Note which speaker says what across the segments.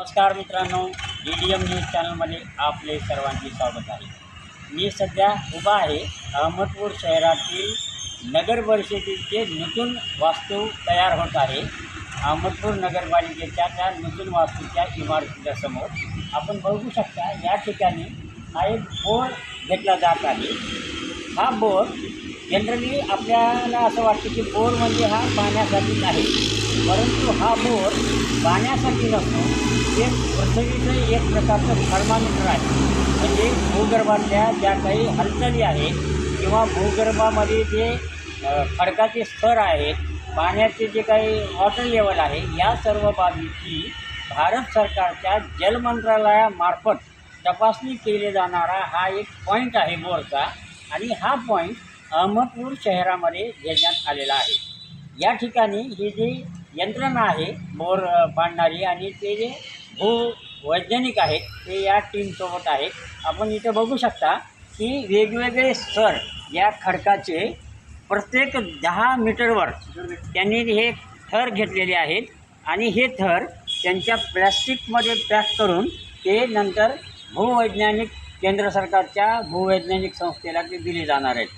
Speaker 1: नमस्कार मित्रांनो D D M news चॅनलमध्ये आपले सर्वांचे स्वागत आहे. मी सध्या उभा आहे अहमदपूर शहरातील नगर परिषदेचे नूतन वास्तू तयार होत आहे. अहमदपूर नगरपालिकेच्या त्या नूतन वास्तूच्या इमारतीच्या समोर आपण बघू शकता या ठिकाणी हा एक बोर्ड घेतला जात आहे. हा बोर जनरली आपल्याला असं वाटतं की बोर म्हणजे हा पाण्यासाठीच आहे. परंतु हा बोर पाण्यासाठी नसतो. ते पृथ्वीचं एक प्रकारचं थर्मामीटर आहे. म्हणजे भूगर्भातल्या ज्या काही हालचाली आहेत किंवा भूगर्भामध्ये जे खडकाचे स्तर आहेत पाण्याचे जे काही वॉटर लेवल आहे या सर्व बाबीची भारत सरकारच्या जल मंत्रालयामार्फत तपासणी केली जाणारा हा एक पॉईंट आहे बोरचा आणि हा पॉईंट अहमदपूर शहरामध्ये घेण्यात आलेला आहे. या ठिकाणी ही जी यंत्रणा आहे बोर बांधणारी पाडणारी आणि ते जे भूवैज्ञानिक आहेत ते या टीमसोबत आहेत. आपण इथं बघू शकता की वेगवेगळे स्तर या खडकाचे प्रत्येक दहा मीटरवर त्यांनी हे थर घेतलेले आहेत आणि हे थर त्यांच्या प्लॅस्टिकमध्ये पॅक करून ते नंतर भूवैज्ञानिक केंद्र सरकारच्या भूवैज्ञानिक संस्थेला ते दिले जाणार आहेत.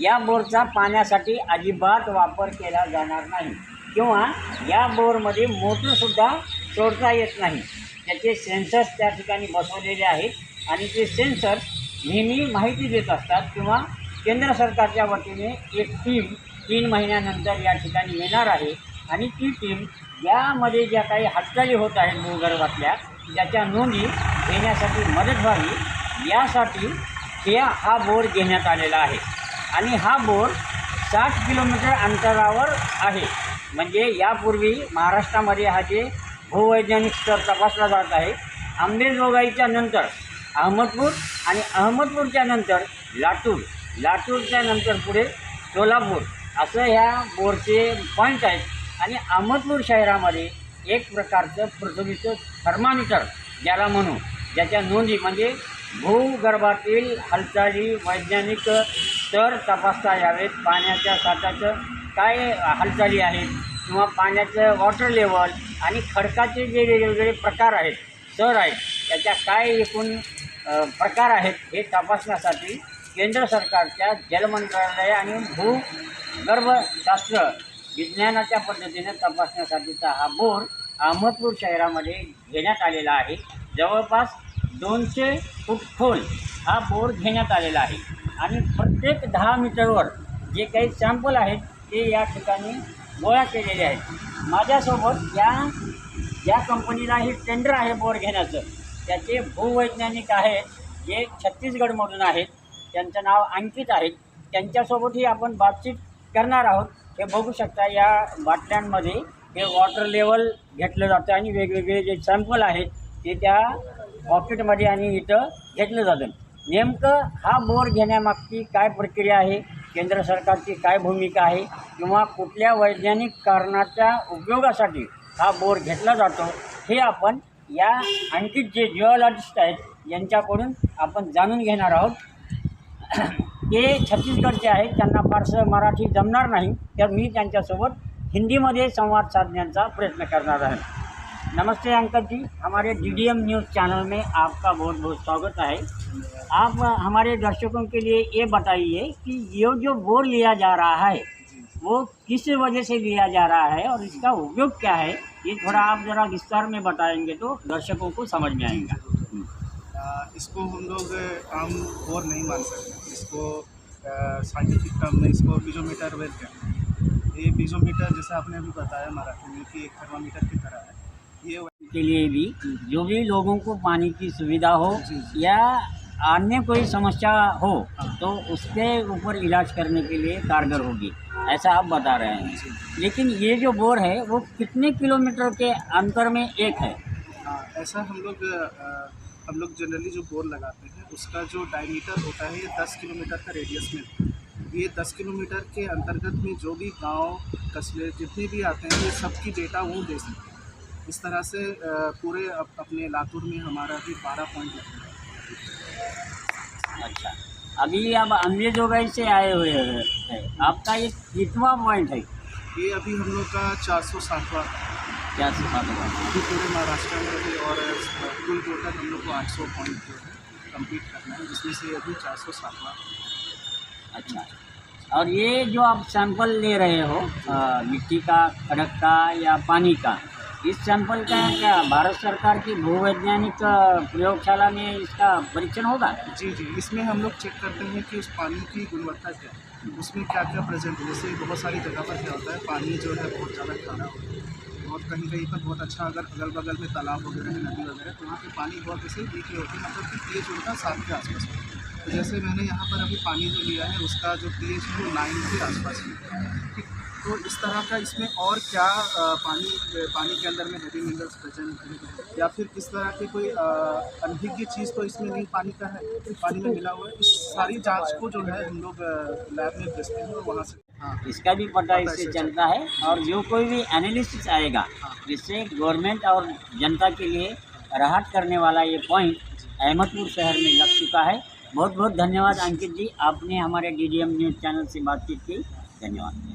Speaker 1: या बोरचा पाण्यासाठी अजिबात वापर केला जाणार नाही. किंवा या बोरमध्ये मोटरसुद्धा सोडता येत नाही. त्याचे सेन्सर्स त्या ठिकाणी बसवलेले आहेत आणि ते सेन्सर्स नेहमी माहिती देत असतात किंवा केंद्र सरकारच्या वतीने एक टीम तीन महिन्यानंतर या ठिकाणी येणार आहे आणि ती टीम यामध्ये ज्या काही हालचाली होत आहेत भूगर्भातल्या त्याच्या नोंदी घेण्यासाठी मदत व्हावी यासाठी हे हा बोर घेण्यात आलेला आहे. आणि हा बोर साठ किलोमीटर अंतरावर आहे. म्हणजे यापूर्वी महाराष्ट्रामध्ये हा जे भूवैज्ञानिक स्तर तपासला जात आहे आंबेजोगाईच्या नंतर अहमदपूर आणि अहमदपूरच्या नंतर लातूर. लातूरच्या नंतर पुढे सोलापूर. असं ह्या बोरचे पॉईंट आहेत. आणि अहमदपूर शहरामध्ये एक प्रकारचं पृथ्वीचं थर्मामीटर ज्याला म्हणू ज्याच्या नोंदी म्हणजे भूगर्भातील हालचाली वैज्ञानिक तर तपासता यावेत. पाण्याच्या साठाचं काय हालचाली आहेत किंवा पाण्याचं वॉटर लेवल आणि खडकाचे जे वेगवेगळे प्रकार आहेत स्तर आहेत त्याच्या काय एकूण प्रकार आहेत हे तपासण्यासाठी केंद्र सरकारच्या जलमंत्रालय आणि भूगर्भशास्त्र विज्ञानाच्या पद्धतीने तपासण्यासाठीचा हा बोर अहमदपूर शहरामध्ये घेण्यात आलेला आहे. जवळपास दोनशे फूट खोल हा बोर घेण्यात आलेला आहे. आणि प्रत्येक दहा मीटरवर जे काही सॅम्पल आहेत ते या ठिकाणी गोळा केलेले आहेत. माझ्यासोबत या या कंपनीलाही टेंडर आहे बोर घेण्याचं. त्याचे भूवैज्ञानिक आहेत जे छत्तीसगडमधून आहेत त्यांचं नाव अंकित आहेत त्यांच्यासोबतही आपण बातचीत करणार आहोत. हे बघू शकता या बाटल्यांमध्ये हे वॉटर लेवल घेतलं जातं आणि वेगवेगळे जे सॅम्पल आहेत ते त्या पॉकेटमध्ये आणि इथं घेतलं जातं. नेमकं हा बोर घेण्यामागची काय प्रक्रिया आहे? केंद्र सरकारची काय भूमिका आहे? किंवा कुठल्या वैज्ञानिक कारणाच्या उपयोगासाठी हा बोर घेतला जातो? हे आपण या आणखी जे जिओलॉजिस्ट आहेत यांच्याकडून आपण जाणून घेणार आहोत. ते छत्तीसगडचे आहेत त्यांना फारसं मराठी जमणार नाही. तर मी त्यांच्यासोबत हिंदीमध्ये संवाद साधण्याचा प्रयत्न करणार आहे. नमस्ते अंकल जी, हमारे D D M news channel में आपका बहुत बहुत स्वागत है। आप, हमारे दर्शकों के लिए ये बताइए कि ये जो बोर लिया जा रहा है, वो किस वजह से लिया जा रहा है और इसका उपयोग क्या है, ये थोड़ा आप ज़रा विस्तार में बताएँगे तो दर्शकों को समझ में आएगा।
Speaker 2: इसको हम लोग आम बोर नहीं मान सकते। इसको साइंटिफिक टर्म में इसको बीजोमीटर वेल कहते हैं। ये बीजोमीटर जैसे आपने अभी बताया में कि एक थर्मामीटर की तरह है।
Speaker 1: के लिए भी जो भी लोगों को पानी की सुविधा हो या अन्य कोई समस्या हो तो उसके ऊपर इलाज करने के लिए कारगर होगी ऐसा आप बता रहे हैं। लेकिन ये जो बोर है वो कितने किलोमीटर के अंतर में एक है?
Speaker 2: हाँ, ऐसा हम लोग हम लोग जनरली जो बोर लगाते हैं उसका जो डायमीटर होता है ये दस किलोमीटर का रेडियस में। ये दस किलोमीटर के अंतर्गत में जो भी गाँव कस्बे जितने भी आते हैं ये सबकी डेटा वो दे सकते हैं। इस तरह से पूरे अप, अपने लातूर में हमारा भी बारह पॉइंट लगता है
Speaker 1: अच्छा। अभी आप अम्बे जोगाई से आए हुए हैं। आपका ये कितवा पॉइंट है?
Speaker 2: ये अभी हम लोग का चार सौ सातवा।
Speaker 1: क्या से
Speaker 2: अभी पूरे महाराष्ट्र में भी और कुल तक हम लोग को 800 पॉइंट जो है कंप्लीट करना है जिसमें से अभी चार सौ सातवां।
Speaker 1: अच्छा। और ये जो आप सैंपल ले रहे हो मिट्टी का खड़क का या पानी का इस सैंपल का क्या भारत सरकार की भूवैज्ञानिक प्रयोगशाला में इसका परीक्षण होगा?
Speaker 2: जी जी। इसमें हम लोग चेक करते हैं कि उस पानी की गुणवत्ता क्या है। उसमें क्या क्या प्रेजेंट है? जैसे बहुत सारी जगह पर क्या होता है, पानी जो है बहुत ज़्यादा खारा होता है। और कहीं कहीं पर बहुत अच्छा अगर अगल बगल में तालाब वगैरह है, नदी वगैरह तो वहाँ पे पानी बहुत ऐसे लीक होती है मतलब कि पी उनका सात के आसपास तो जैसे मैंने यहाँ पर अभी पानी जो लिया है, उसका जो पी एच है वो नाइन के आसपास है। तो इस तरह का इसमें और क्या पानी पानी के अंदर में हैवी मिनरल्स प्रेजेंट है? या फिर किस तरह की कोई अनभिज्ञ चीज़ तो इसमें नहीं पानी का है पानी में मिला हुआ है? इस सारी जाँच को जो है हम लोग लैब में भेजते हैं और वहाँ से हाँ।
Speaker 1: इसका भी पता इससे चलता है और जो कोई भी एनालिसिस आएगा जिससे गवर्नमेंट और जनता के लिए राहत करने वाला ये पॉइंट अहमदपुर शहर में लग चुका है। बहुत बहुत धन्यवाद अंकित जी आपने हमारे डीडीएम न्यूज़ चैनल से बातचीत की। धन्यवाद।